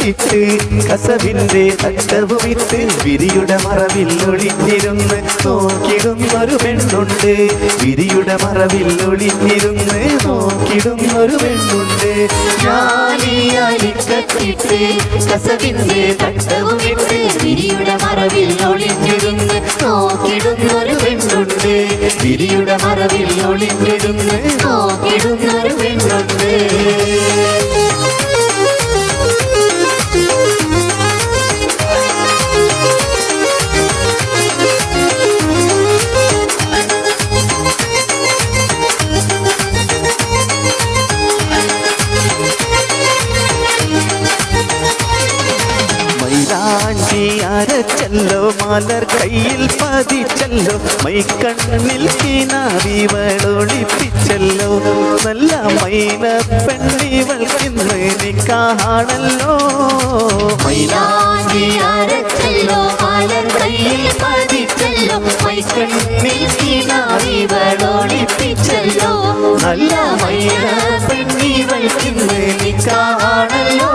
കെട്ടിട്ട് കസവിന്റെ തട്ടവുമിട്ട് വിരിയുടെ മറവിൽ ഒളിഞ്ഞിരുന്ന് നോക്കിടുന്നൊരു പെണ്ണുണ്ട്. വിരിയുടെ മറവിൽ ഒളിഞ്ഞിരുന്ന് നോക്കിടുന്നൊരു പെണ്ണുണ്ട്. ഞാനിയാലിക്കത്തിട്ട് കസവിന്റെ തട്ടവുമിട്ട് വിരിയുടെ മറവിൽ ഒളിഞ്ഞിരുന്ന് നോക്കിടുന്നൊരു പെണ്ണുണ്ട്. വിരിയുടെ മറവിൽ ഒളിഞ്ഞിരുന്ന് പെണ്ണുണ്ട്. മൈലാഞ്ചി അരച്ചല്ലോ മലർ കയ്യിൽ പതിച്ചല്ലോ. മൈക്കണ്ണിൽ കിനാവിവളൊളിപ്പിച്ചല്ലോ നല്ല മൈന പെണ്ണിവൾക്കിന്ന് നിക്കാണല്ലോ മൈലാഞ്ചി അരച്ചല്ലോ മലർ കയ്യിൽ പതിച്ചല്ലോ. മൈക്കണ്ണിൽ കിനാവിവളൊളിപ്പിച്ചല്ലോ നല്ല മൈന പെണ്ണിവൾക്കിന്ന് നിക്കാണല്ലോ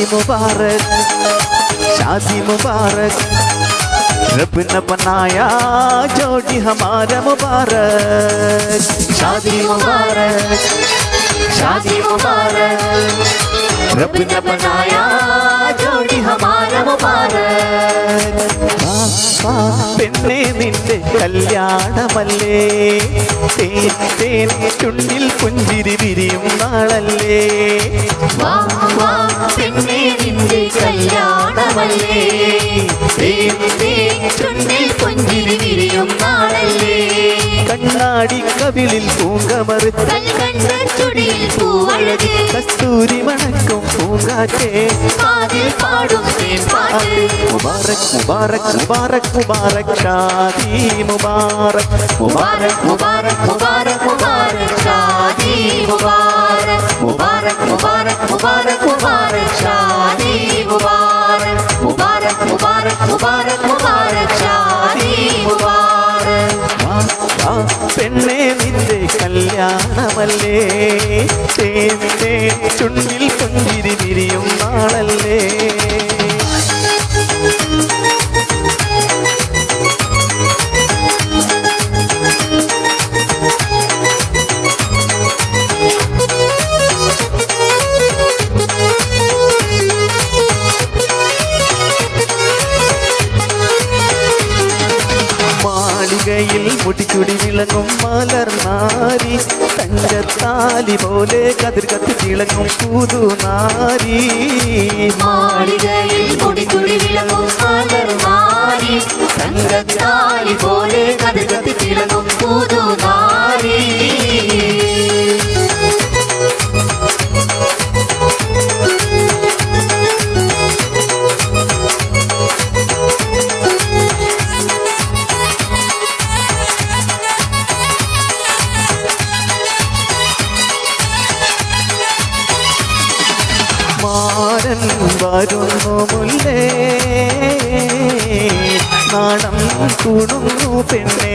शादी मुबारक शादी मुबारक। रब न बनाया जोड़ी हमारा मुबारक। शादी मुबारक शादी मुबारक। रब न बनाया जोड़ी हमारा मुबारक। പെണ്ണെ നിന്റെ കല്യാണമല്ലേ? തേൻ തേൻ ചുണ്ടിൽ പുഞ്ചിരി വിരിയും നാളല്ലേ? പെണ്ണേ നിന്റെ കല്യാണമല്ലേ? തേൻ തേൻ ചുണ്ടിൽ പുഞ്ചിരി വിരിയും നാളല്ലേ? കണ്ണാടി കവിളിൽ പൂവഴക്. കസ്തൂരി മണക്കും പൂങ്കാറ്റേ. മുബാറക് മുബാറക് മുബാറക് മുബാറക്. ഷാദി മുബാറക്. മുബാറക് മുബാറക് മുബാറക് മുബാറക്. ഷാദി മുബാറക് മുബാരക് മുബാരക് കല്യാണമല്ലേ തേനിന്റെ ചുണ്ടിൽ പുഞ്ചിരി വിരിയും നാളല്ലേ മാളികയിൽ മുടിച്ചുടി വിളങ്ങും മലർനാരി തങ്കത്താലി പോലെ കതിർ കത്തി തിളങ്ങും പുതുനാരി. മാളികയിൽ മലർമാരി തങ്കത്താലി പോലെ കതിർകത്തി തിളങ്ങും പുതുനാരി. മാരൻ വരുന്നു മുല്ലേ നാണം കുടുങ്ങു പെണ്ണേ.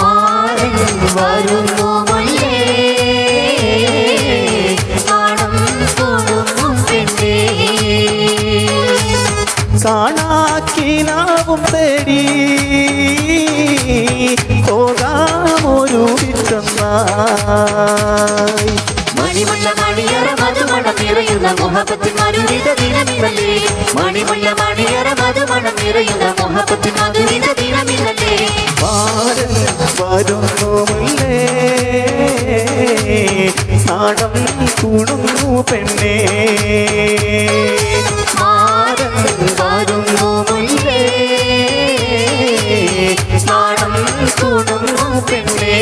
മാരൻ വരുന്നു മുല്ലേ തേടി. പോകാമൊരു ചെന്നായി മണിമുള്ള നിറയുന്ന മുഹബത്തിൻ മധുരിത ദിനമിതല്ലേ? മണിമുല്ല മണിയറ മധുമണം നിറയുന്ന മുഹബത്തിൻ മധുരിത ദിനമിതല്ലേ? മാരൻ വരുന്നു മുല്ലേ നാണം കുടുങ്ങു പെണ്ണേ. മാറൻ വരുന്നു മുല്ലേ നാണം പെണ്ണേ.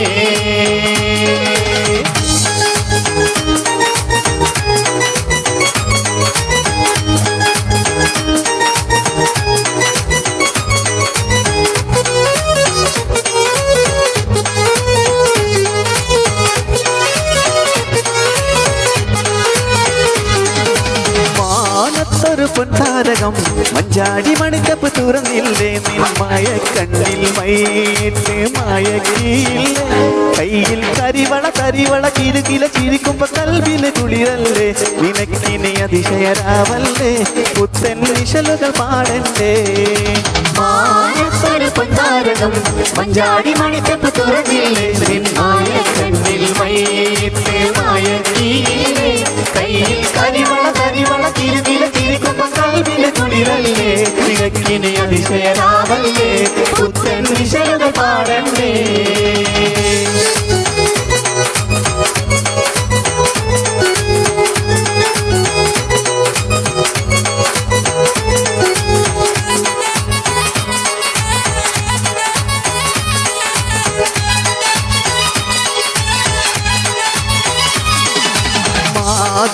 മഞ്ചാടി മണിത്തപ്പ് തുറന്നില്ലേ? നിന്മായ കണ്ണിൽ മയിട്ട് മയക്കിയില്ലേ കയ്യിൽ കരിവള തരിവള കിരുകില ചിരിക്കുമ്പോ കൽവിൽ കുളിരല്ലേ? നിനക്കിനി അതിശയരാവല്ലേ? പുത്തൻ നിശലുകൾ പാടല്ലേ മാനത്തൊരു പൊന്താരകം മഞ്ചാടി മണിച്ചപ്പ് തുറന്നില്ലേ?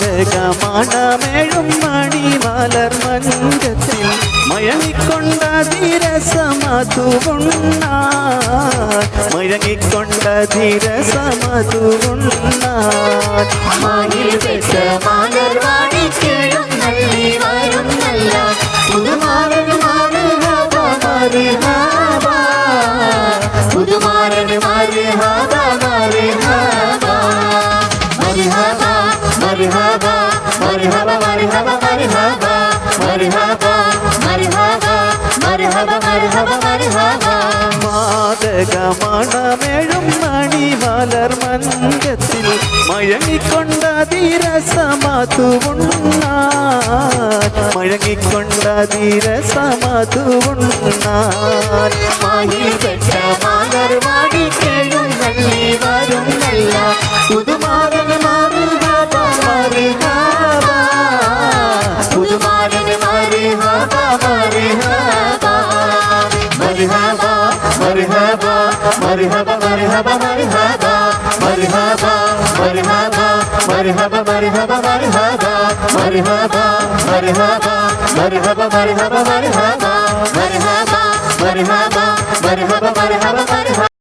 വാചകമാണമേഴും മണി മലർ മഞ്ചത്തിൽ മയങ്ങിക്കൊണ്ട ധീരസമതുകൊണ്ട മഴങ്ങിക്കൊണ്ട ധീരസമതുകൊണ്ട മണി വെച്ച മലർ മാറി മാതകമണമെഴും മണിമലർ മഞ്ചത്തിൽ മഴങ്ങിക്കൊണ്ട ധീരസമാതുവുണ്ണ മഴങ്ങിക്കൊണ്ട ധീരസമാതുവുണ്ണ മാഹിപ്പെട്ട മാതർ വാടിക്കേഴും നന്ദി വരും നല്ല പുതുമാരൻ മാറി മാറി പുതുമാരൻ മാറി മാറി Marihaba, marihaba, marihaba, marihaba, marihaba, marihaba, marihaba, marihaba, marihaba, marihaba, marihaba, marihaba, marihaba, marihaba, marihaba, marihaba, marihaba, marihaba.